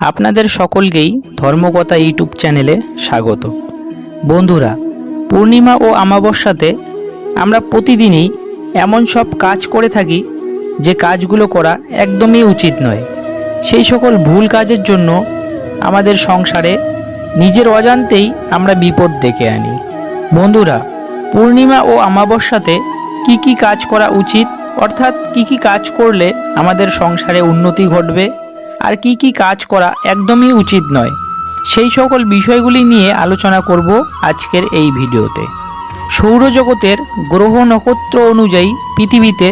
আপনাদের সকলকেই ধর্মকথা ইউটিউব চ্যানেলে স্বাগত। বন্ধুরা, পূর্ণিমা ও আমাবস্যাতে আমরা প্রতিদিনই এমন সব কাজ করে থাকি যে কাজগুলো করা একদমই উচিত নয়। সেই সকল ভুল কাজের জন্য আমাদের সংসারে নিজের অজান্তেই আমরা বিপদ ডেকে আনি। বন্ধুরা, পূর্ণিমা ও আমাবস্যাতে কি কি কাজ করা উচিত, অর্থাৎ কি কি কাজ করলে আমাদের সংসারে উন্নতি ঘটবে? আর কি কি কাজ করা একদমই উচিত নয়। সেই সকল বিষয়গুলি নিয়ে আলোচনা করব আজকের এই ভিডিওতে। সৌরজগতের গ্রহ নক্ষত্র অনুযায়ী পৃথিবীতে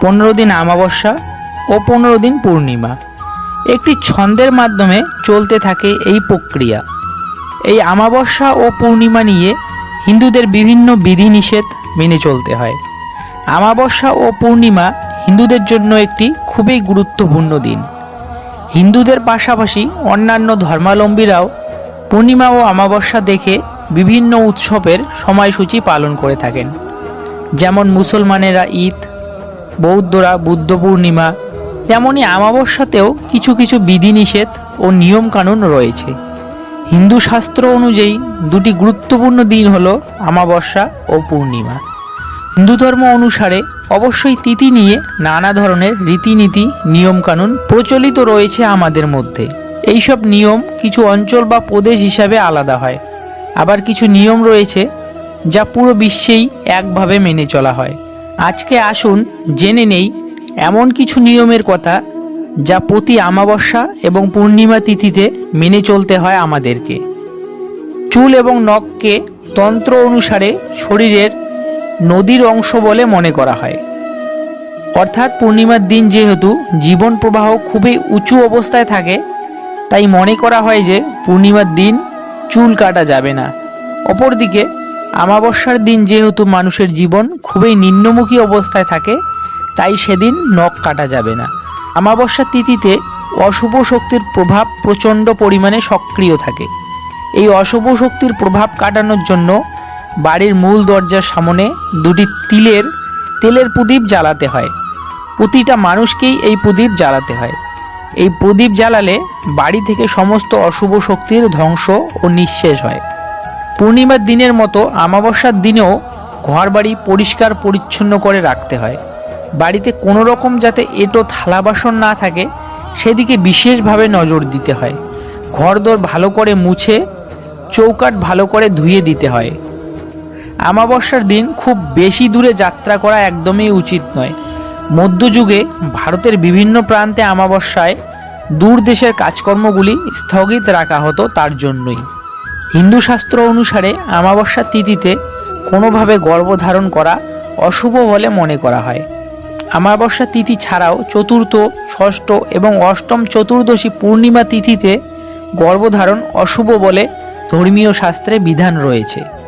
পনেরো দিন আমাবস্যা ও পনেরো দিন পূর্ণিমা। একটি ছন্দের মাধ্যমে চলতে থাকে এই প্রক্রিয়া। এই আমাবস্যা ও পূর্ণিমা নিয়ে হিন্দুদের বিভিন্ন বিধিনিষেধ মেনে চলতে হয়। আমাবস্যা ও পূর্ণিমা হিন্দুদের জন্য একটি খুবই গুরুত্বপূর্ণ দিন। হিন্দুদের পাশাপাশি অন্যান্য ধর্মাবলম্বীরাও পূর্ণিমা ও অমাবস্যা দেখে বিভিন্ন উৎসবের সময়সূচি পালন করে থাকেন। যেমন মুসলমানেরা ঈদ, বৌদ্ধরা বুদ্ধ পূর্ণিমা তেমনই অমাবস্যাতেও কিছু কিছু বিধিনিষেধ ও নিয়মকানুন রয়েছে। হিন্দু শাস্ত্র অনুযায়ী দুটি গুরুত্বপূর্ণ দিন হলো অমাবস্যা ও পূর্ণিমা। হিন্দু ধর্ম অনুসারে অবশ্যই তিথি নিয়ে নানা ধরনের রীতিনীতি, নিয়মকানুন প্রচলিত রয়েছে আমাদের মধ্যে। এইসব নিয়ম কিছু অঞ্চল বা প্রদেশ হিসাবে আলাদা হয়। আবার কিছু নিয়ম রয়েছে যা পুরো বিশ্বেই একভাবে মেনে চলা হয়। আজকে আসুন জেনে নেই এমন কিছু নিয়মের কথা যা প্রতি আমাবস্যা এবং পূর্ণিমা তিথিতে মেনে চলতে হয় আমাদেরকে। চুল এবং নখকে তন্ত্র অনুসারে শরীরের নদীর অংশ বলে মনে করা হয়। অর্থাৎ পূর্ণিমার দিন যেহেতু জীবন প্রবাহ খুবই উঁচু অবস্থায় থাকে, তাই মনে করা হয় যে পূর্ণিমার দিন চুল কাটা যাবে না। অপরদিকে আমাবস্যার দিন যেহেতু মানুষের জীবন খুবই নিম্নমুখী অবস্থায় থাকে, তাই সেদিন নখ কাটা যাবে না। আমাবস্যার তিথিতে অশুভ শক্তির প্রভাব প্রচণ্ড পরিমাণে সক্রিয় থাকে। এই অশুভ শক্তির প্রভাব কাটানোর জন্য বাড়ির মূল দরজার সামনে দুটি তিলের, তেলের প্রদীপ জ্বালাতে হয়। প্রতিটা মানুষকেই এই প্রদীপ জ্বালাতে হয়। এই প্রদীপ জ্বালালে বাড়ি থেকে সমস্ত অশুভ শক্তির ধ্বংস ও নিঃশেষ হয়। পূর্ণিমার দিনের মতো আমাবস্যার দিনেও ঘরবাড়ি পরিষ্কার পরিচ্ছন্ন করে রাখতে হয়। বাড়িতে কোনো রকম যাতে এটো থালা বাসন না থাকে, সেদিকে বিশেষভাবে নজর দিতে হয়। ঘরদোর ভালো করে মুছে চৌকাট ভালো করে ধুয়ে দিতে হয়। আমাবস্যার দিন খুব বেশি দূরে যাত্রা করা একদমই উচিত নয়। মধ্যযুগে ভারতের বিভিন্ন প্রান্তে আমাবস্যায় দূর দেশের কাজকর্মগুলি স্থগিত রাখা হতো তার জন্যই। হিন্দু শাস্ত্র অনুসারে আমাবস্যা তিথিতে কোনোভাবে গর্ভধারণ করা অশুভ বলে মনে করা হয়। আমাবস্যা তিথি ছাড়াও চতুর্থ, ষষ্ঠ এবং অষ্টম চতুর্দশী পূর্ণিমা তিথিতে গর্ভধারণ অশুভ বলে ধর্মীয় শাস্ত্রে বিধান রয়েছে।